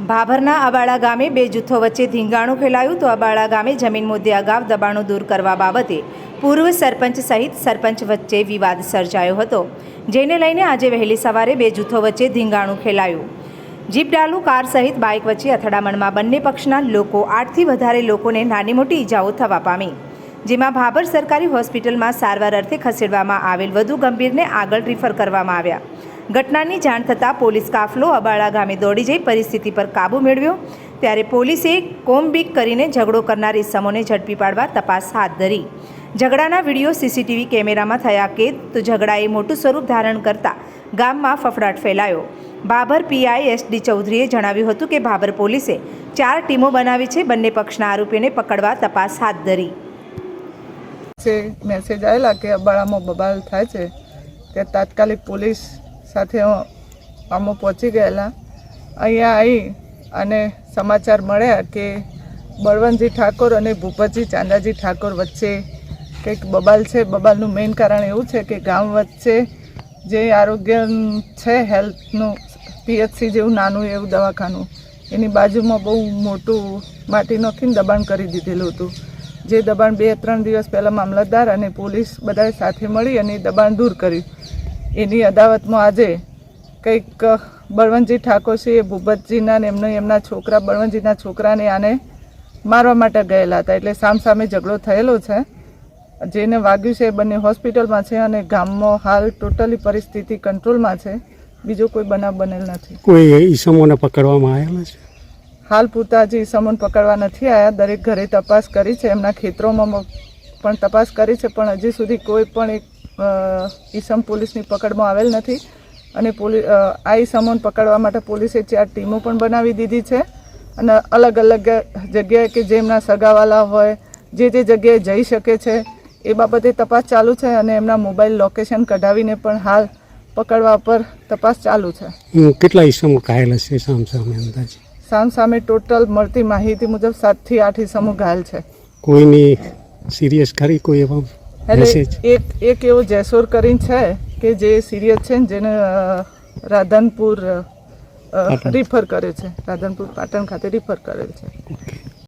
ભાભરના અબાળા ગામે બે જૂથો વચ્ચે ધીંગાણું ખેલાયું તો અબાળા ગામે જમીન મુદ્દે અગાઉ દબાણો દૂર કરવા બાબતે પૂર્વ સરપંચ સહિત સરપંચ વચ્ચે વિવાદ સર્જાયો હતો, જેને લઈને આજે વહેલી સવારે બે જૂથો વચ્ચે ધીંગાણું ખેલાયું જીપ ડાલુ, કાર સહિત બાઇક વચ્ચે અથડામણમાં બંને પક્ષના લોકો આઠથી વધારે લોકોને નાની મોટી ઈજાઓ થવા પામી, જેમાં ભાભર સરકારી હોસ્પિટલમાં સારવાર અર્થે ખસેડવામાં આવેલ વધુ ગંભીરને આગળ રિફર કરવામાં આવ્યા. ઘટનાની જાણ થતાં પોલીસ કાફલો અબાળા ગામે દોડી જઈ પરિસ્થિતિ પર કાબૂ મેળવ્યો. ત્યારે પોલીસે કોમબીક કરીને ઝઘડો કરનાર ઇસમોને ઝડપી પાડવા તપાસ હાથ ધરી. ઝઘડાના વીડિયો સીસીટીવી કેમેરામાં થયા કેદ તો ઝઘડાએ મોટું સ્વરૂપ ધારણ કરતા ગામમાં ફફડાટ ફેલાયો. ભાભર પીઆઈ એસ ડી ચૌધરીએ જણાવ્યું હતું કે ભાભર પોલીસે ચાર ટીમો બનાવી છે. બંને પક્ષના આરોપીને પકડવા તપાસ હાથ ધરી. છે. મેસેજ આવેલા કે અબાળામાં બબાલ થાય છે. તે તાત્કાલિક પોલીસ સાથે અમે પહોંચી ગયેલા. અહીંયા આવી અને સમાચાર મળ્યા કે બળવંતજી ઠાકોર અને ભૂપતજી ચાંદાજી ઠાકોર વચ્ચે કંઈક બબાલ છે. બબાલનું મેઇન કારણ એવું છે કે ગામ વચ્ચે જે આરોગ્ય છે હેલ્થનું પીએચસી જેવું નાનું એવું દવાખાનું, એની બાજુમાં બહુ મોટું માટી નાખીને દબાણ કરી દીધેલું હતું. જે દબાણ બે ત્રણ દિવસ પહેલાં મામલતદાર અને પોલીસ બધાએ સાથે મળી અને દબાણ દૂર કર્યું. એની અદાવતમાં આજે કંઈક બળવંતજી ઠાકોરસિંહ ભૂપતજીના ને એમના એમના છોકરા બળવંતજીના છોકરાને આને મારવા માટે ગયેલા હતા. એટલે સામસામે ઝઘડો થયેલો છે. જેને વાગ્યું છે એ બંને હોસ્પિટલમાં છે અને ગામમાં હાલ ટોટલી પરિસ્થિતિ કંટ્રોલમાં છે. બીજો કોઈ બનાવ બનેલ નથી. કોઈ ઈસમોને પકડવામાં આવેલા છે? હાલ પૂરતા હજી ઈસમોને પકડવા નથી આવ્યા દરેક ઘરે તપાસ કરી છે. એમના ખેતરોમાં પણ તપાસ કરી છે પણ હજી સુધી કોઈ પણ એક ઈસમ પોલીસની પકડમાં આવેલ નથી. અને પોલીસ આ ઈસમોને પકડવા માટે પોલીસે ચાર ટીમો પણ બનાવી દીધી છે. અને અલગ અલગ જગ્યાએ કે જેમના સગાવાલા હોય જે જે જગ્યાએ જઈ શકે છે એ બાબતે તપાસ ચાલુ છે અને એમના મોબાઈલ લોકેશન કઢાવીને પણ હાલ પકડવા પર તપાસ ચાલુ છે. કેટલા ઈસમો ઘાયલ છે સામ સામે અંદાજે? સામ સામે ટોટલ મળતી માહિતી મુજબ સાતથી આઠ ઈસમો ઘાયલ છે. કોઈની સિરિયસ કરી કોઈ એવો મેસેજ એક એક એવો જેસોર કરીને છે કે જે સિરિયસ છે ને જેને રાધનપુર રિફર કરે છે. રાધનપુર પાટણ ખાતે રિફર કરેલ છે.